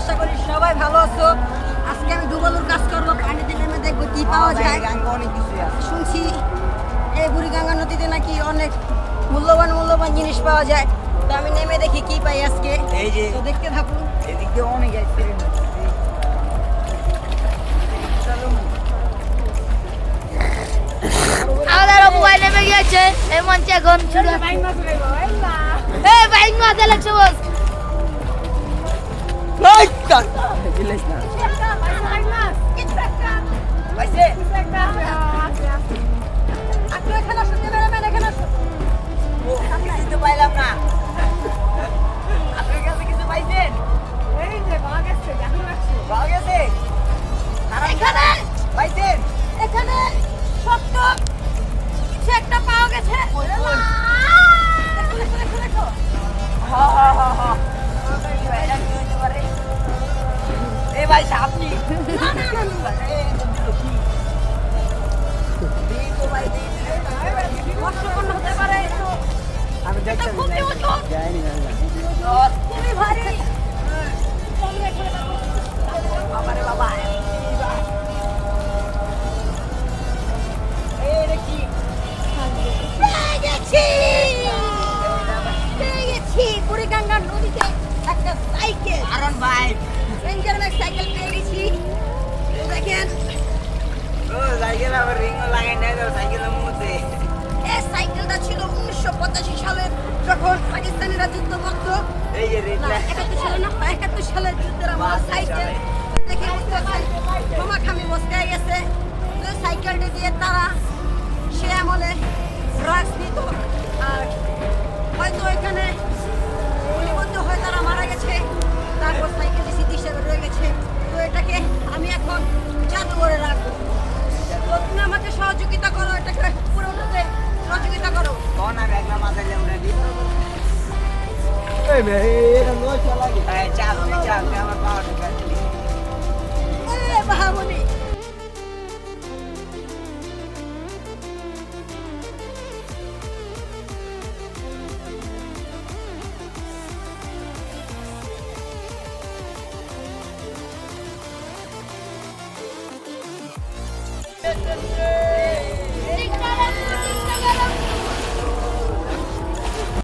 আশা করি সবাই ভালো আছো। আজকে আমি ডুবালুর কাজ করব পানিতে নেমে দেখব কি পাওয়া যায়। অনেক কিছু শুনছি এই বুড়িগঙ্গা নদীতে নাকি অনেক মূল্যবান মূল্যবান জিনিস পাওয়া যায়। তো আমি নেমে দেখি কি পাই আজকে। এই যে তো দেখতে থাকুন। এদিক দিয়ে অনেক অ্যাক্সিডেন্ট হচ্ছে আমাদের মোবাইল নেমে গিয়েছে। এই এখন শুরু এই বাইক বস। জিনিস না পাইছে সাইকেল। আরন ভাই রেঞ্জার ব্যাগ সাইকেল পেয়ে গেছি তো দেখেন। ও সাইকেল আবার রিং লাগাই নাই তো সাইকেলের মধ্যে এই সাইকেলটা ছিল উনিশশো পঁচাশি সালে যখন পাকিস্তানিরা যুদ্ধ করতো এই যে একাত্তর সালে না একাত্তর সালে যুদ্ধের আমার সাইকেল। সহযোগিতা করো এটাকে পুরো উঠতে সহযোগিতা করো। কোন আমি একলা মাথায় লেউটা দিই। এই ভাই এটা নো চলা কি? এই নে চাপ নে আমার পাওয়াটা কাটলি এ বাহামনি।